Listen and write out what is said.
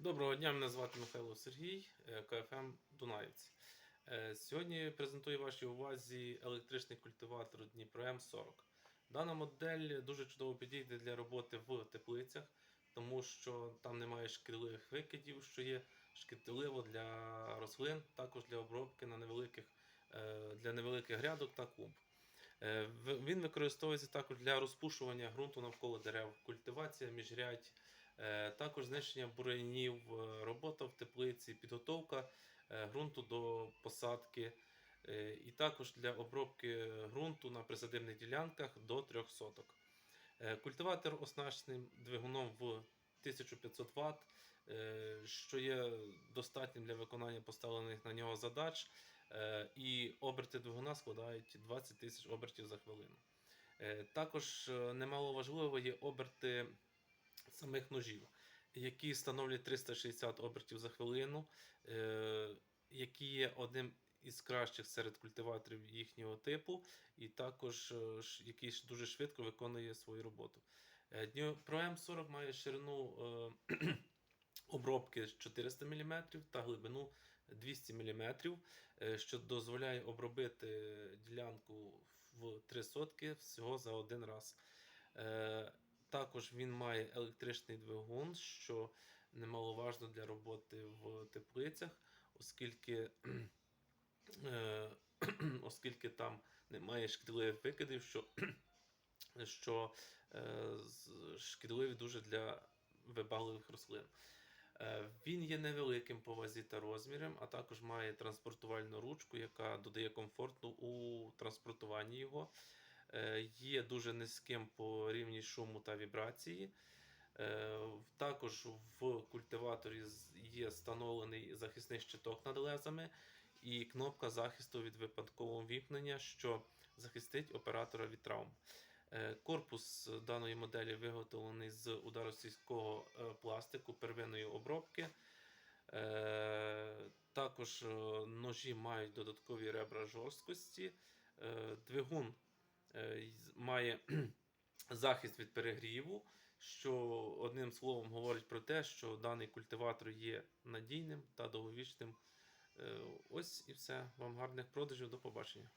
Доброго дня, мене звати Михайло Сергій, е, КФМ Дунаївці. Е, Сьогодні презентую вашій увазі електричний культиватор Дніпро М40. Дана модель дуже чудово підійде для роботи в теплицях, тому що там немає шкідливих викидів, що є шкідливо для рослин, також для обробки на невеликих, е, для невеликих грядок та клумб. Він використовується також для розпушування ґрунту навколо дерев, культивація міжрядь, Також знищення бур'янів, е, робота в теплиці, підготовка е, ґрунту до посадки, е, і також для обробки ґрунту на присадибних ділянках до 3 соток. Е, Культиватор оснащений двигуном в 1500 Вт, е, що є достатнім для виконання поставлених на нього задач, е, і оберти двигуна складають 20 тисяч обертів за хвилину. Е, Також е, немало важливо є оберти самих ножів, які становлять 360 обертів за хвилину, е, які є одним із кращих серед культиваторів їхнього типу, і також е, який дуже швидко виконує свою роботу. Е, Дніпро М40 має ширину обробки 400 мм та глибину 200 мм, що дозволяє обробити ділянку в 3 сотки всього за один раз. Також він має електричний двигун, що немаловажно для роботи в теплицях, оскільки, е, оскільки там немає шкідливих викидів, що, що е, шкідливі дуже для вибагливих рослин. Е, Він є невеликим по вазі та розмірам, а також має транспортувальну ручку, яка додає комфорту у транспортуванні його. Е, Є дуже низьким по рівні шуму та вібрації. Е, Також в культиваторі є встановлений захисний щиток над лезами і кнопка захисту від випадкового вімкнення, що захистить оператора від травм. Е, Корпус даної моделі виготовлений з ударостійського е, пластику первинної обробки. Також ножі мають додаткові ребра жорсткості. Двигун має захист від перегріву, що одним словом говорить про те, що даний культиватор є надійним та довговічним. Е, Ось і все. Вам гарних продажів. До побачення.